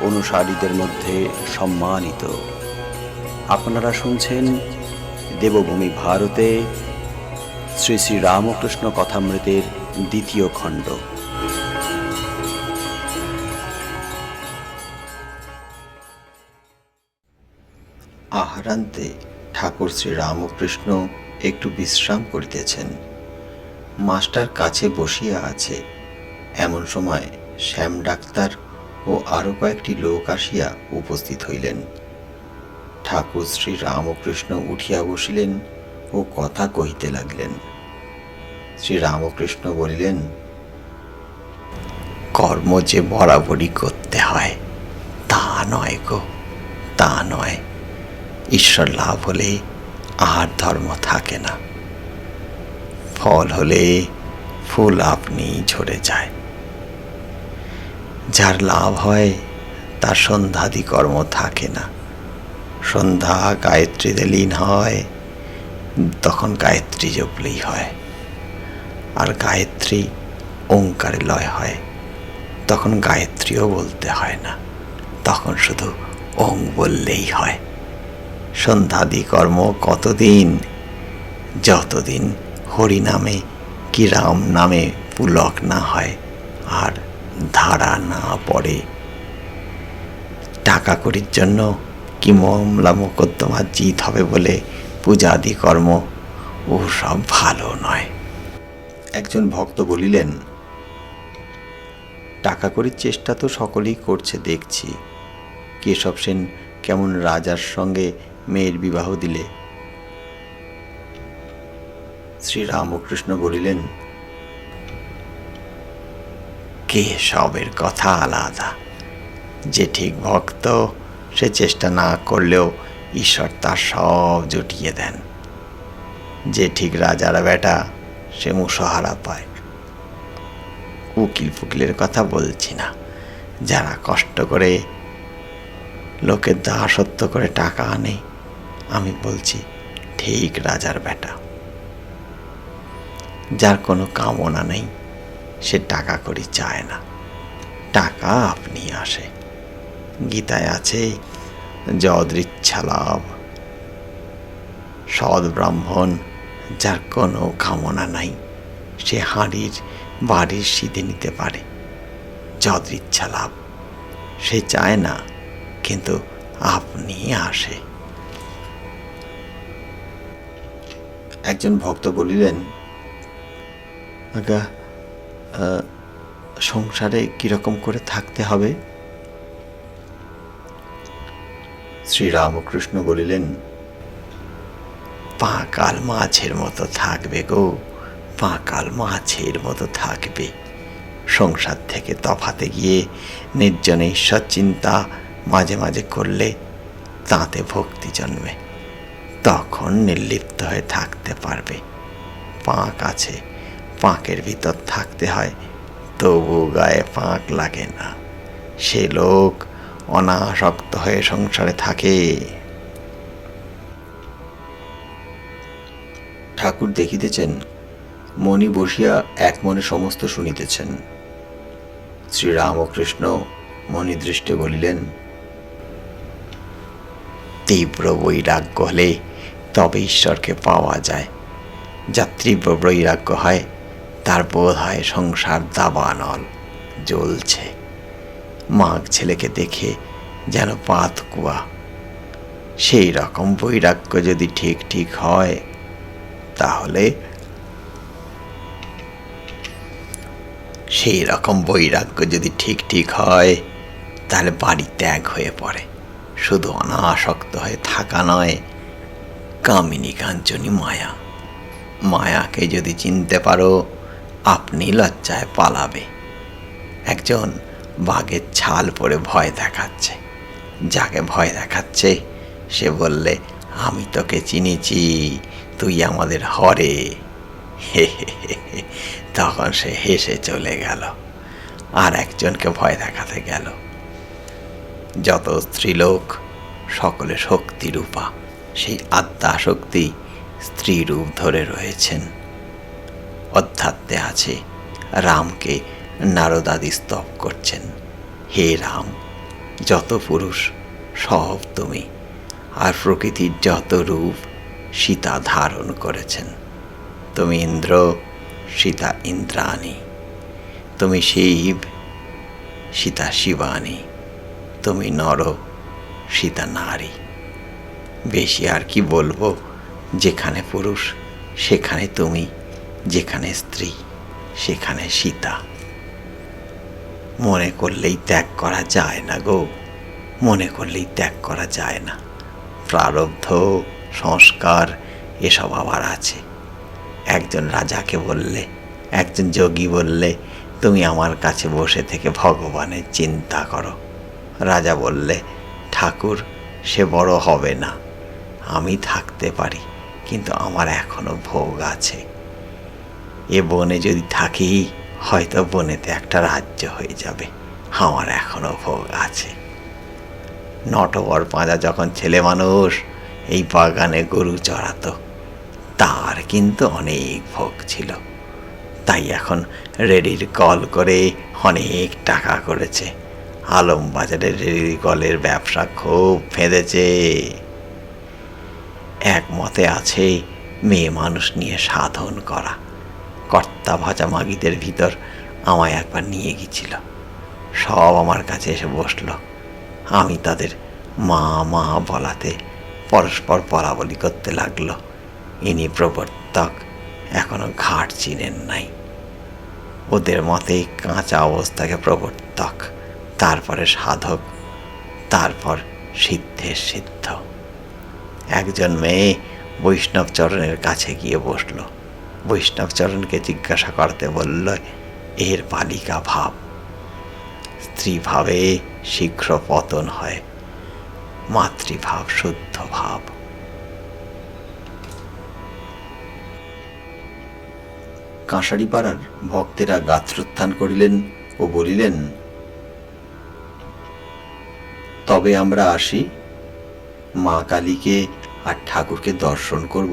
অনুসারীদের মধ্যে সম্মানিত। আপনারা শুনছেন দেবভূমি ভারতে শ্রী শ্রী রামকৃষ্ণ কথামৃতের দ্বিতীয় খণ্ড। আহারান্তে ঠাকুর শ্রী রামকৃষ্ণ একটু বিশ্রাম করিতেছেন। মাস্টার কাছে বসিয়া আছে। এমন সময় শ্যাম ডাক্তার ও আরও কয়েকটি লোক আসিয়া উপস্থিত হইলেন। ঠাকুর শ্রী রামকৃষ্ণ উঠিয়া বসিলেন ও কথা কহিতে লাগলেন। শ্রী রামকৃষ্ণ বলিলেন, কর্ম যে বরাবরই করতে হয়, তা নয় গো, তা নয়। ঈশ্বর লাভ হলে আর ধর্ম থাকে না। ফল হলে ফুল আপনি ঝরে যায়। যার লাভ হয়, তার সন্ধ্যাদি কর্ম থাকে না। সন্ধ্যা গায়ত্রীতে লীন হয়, তখন গায়ত্রী জপলেই হয়। আর গায়ত্রী ওঙ্কারে লয় হয়, তখন গায়ত্রীও বলতে হয় না, তখন শুধু ওং বললেই হয়। সন্ধ্যাদি কর্ম কতদিন? যতদিন হরি নামে, কি রাম নামে পুলক না হয়, আর ধারা না পড়ে। টাকা করির জন্য কি মামলা মোকদ্দমা জিত হবে বলে পূজাদি কর্ম? ও সব ভালো নয়। একজন ভক্ত বলিলেন, টাকা করির চেষ্টা তো সকলেই করছে, দেখছি। কেশব সেন কেমন রাজার সঙ্গে মেয়ের বিবাহ দিলে? শ্রী রামকৃষ্ণ বলিলেন কেশবের কথা আলাদা। যে ঠিক ভক্ত, সে চেষ্টা না করলেও ঈশ্বর তার সব জুটিয়ে দেন। যে ঠিক রাজার বেটা, সে মুসহারা পায়। উকিল ফুকিলের কথা বলছি না। যারা কষ্ট করে, লোকের দাসত্ব করে টাকা আনে, আমি বলছি ঠিক রাজার বেটা। যার কোনো কামনা নেই সে টাকা করি চায় না। টাকা আপনি আসে। গীতায় আছে যদৃচ্ছা লাভ সৎ ব্রাহ্মণ, যার কোনো কামনা নাই, সে হাঁড়ির বাড়ির সিঁধে নিতে পারে। যদৃচ্ছা লাভ সে চায় না, কিন্তু আপনি আসে। একজন ভক্ত বলিলেন, আগা সংসারে কীরকম করে থাকতে হবে? শ্রীরামকৃষ্ণ বলিলেন পাঁকাল মাছের মতো থাকবে গো পাঁকাল মাছের মতো থাকবে। সংসার থেকে তফাতে গিয়ে নির্জনে ঈশ্বর চিন্তা মাঝে মাঝে করলে তাতে ভক্তি জন্মে তখন নির্লিপ্ত হয়ে থাকতে পারবে। পাঁক আছে পাঁকের ভিতর থাকতে হয়, তবু গায়ে পাঁক লাগে না। সে লোক অনাসক্ত হয়ে সংসারে থাকে। ঠাকুর দেখিতেছেন, মণি বসিয়া এক মনে সমস্ত শুনিতেছেন। শ্রীরামকৃষ্ণ মণিদৃষ্টে বলিলেন, তীব্র বৈরাগ্য হলে তবে ঈশ্বরকে পাওয়া যায়। যা তীব্র বৈরাগ্য হয় তার বোধ হয় সংসার দাবানল, জ্বলছে। মাঘ ছেলেকে দেখে যেন পাত কুয়া। সেই রকম বৈরাগ্য যদি ঠিক ঠিক হয়, তাহলে সেই রকম বৈরাগ্য যদি ঠিক ঠিক হয়, তাহলে বাড়ি ত্যাগ হয়ে পড়ে। শুধু অনাসক্ত হয়ে থাকা নয়, কামিনী কাঞ্চনী মায়া। মায়াকে যদি চিনতে পারো আপনি লজ্জায় পালাবে। একজন বাঘের ছাল পরে ভয় দেখাচ্ছে। যাকে ভয় দেখাচ্ছে, সে বললে, আমি তোকে চিনেছি, তুই আমাদের হরে। হে। তখন সে হেসে চলে গেল। আর একজনকে ভয় দেখাতে গেল। যত স্ত্রীলোক, সকলে শক্তিরূপা। সেই আত্মা শক্তি স্ত্রী রূপ ধরে রয়েছেন। অধ্যাত্মে আছে। রামকে নারদাদি স্তব করছেন। হে রাম, যত পুরুষ, সব তুমি, আর প্রকৃতির যত রূপ, সীতা ধারণ করেছেন। তুমি ইন্দ্র, সীতা ইন্দ্রাণী। তুমি শিব, সীতা শিবানী তুমি নর, সীতা নারী। বেশি আর কি বলব, যেখানে পুরুষ, সেখানে তুমি। যেখানে স্ত্রী, সেখানে সীতা। মনে করলেই ত্যাগ করা যায় না গো। মনে করলেই ত্যাগ করা যায় না। প্রারব্ধ, সংস্কার, এসব আবার আছে। একজন রাজাকে বললে, একজন যোগী বললে, তুমি আমার কাছে বসে থেকে ভগবানের চিন্তা করো। রাজা বললে, ঠাকুর, সে বড় হবে না। আমি থাকতে পারি, কিন্তু আমার এখনও ভোগ আছে। এ বনে যদি থাকি, হয়তো বনেতে একটা রাজ্য হয়ে যাবে। আমার এখনও ভোগ আছে। নটবর পাঁজা যখন ছেলে মানুষ, এই বাগানে গরু চড়াতো। তার কিন্তু অনেক ভোগ ছিল। তাই এখন রেডির কল করে অনেক টাকা করেছে। আলম বাজারে রেডির কলের ব্যবসা খুব ফেঁদেছে। একমতে আছে, মেয়ে মানুষ নিয়ে সাধন করা। কর্তা ভাজা মাগিদের ভিতর আমায় একবার নিয়ে গিয়েছিল। সব আমার কাছে এসে বসল। আমি তাদের মা মা বলাতে পরস্পর বলা বলি করতে লাগল। ইনি প্রবর্তক, এখনও ঘাট চিনেন নাই। ওদের মতে কাঁচা অবস্থাকে প্রবর্তক, তারপরে সাধক, তারপর সিদ্ধের সিদ্ধ। একজন মেয়ে বৈষ্ণবচরণের কাছে গিয়ে বসল। বৈষ্ণবচরণকে জিজ্ঞাসা করতে বলল, এর বালিকা ভাব। স্ত্রী ভাবে শীঘ্র পতন হয়, মাতৃভাব শুদ্ধ ভাব। কাঁসারিপাড়ার ভক্তেরা গাত্রোত্থান করিলেন ও বলিলেন, তবে আমরা আসি, মা কালীকে আর ঠাকুরকে দর্শন করব।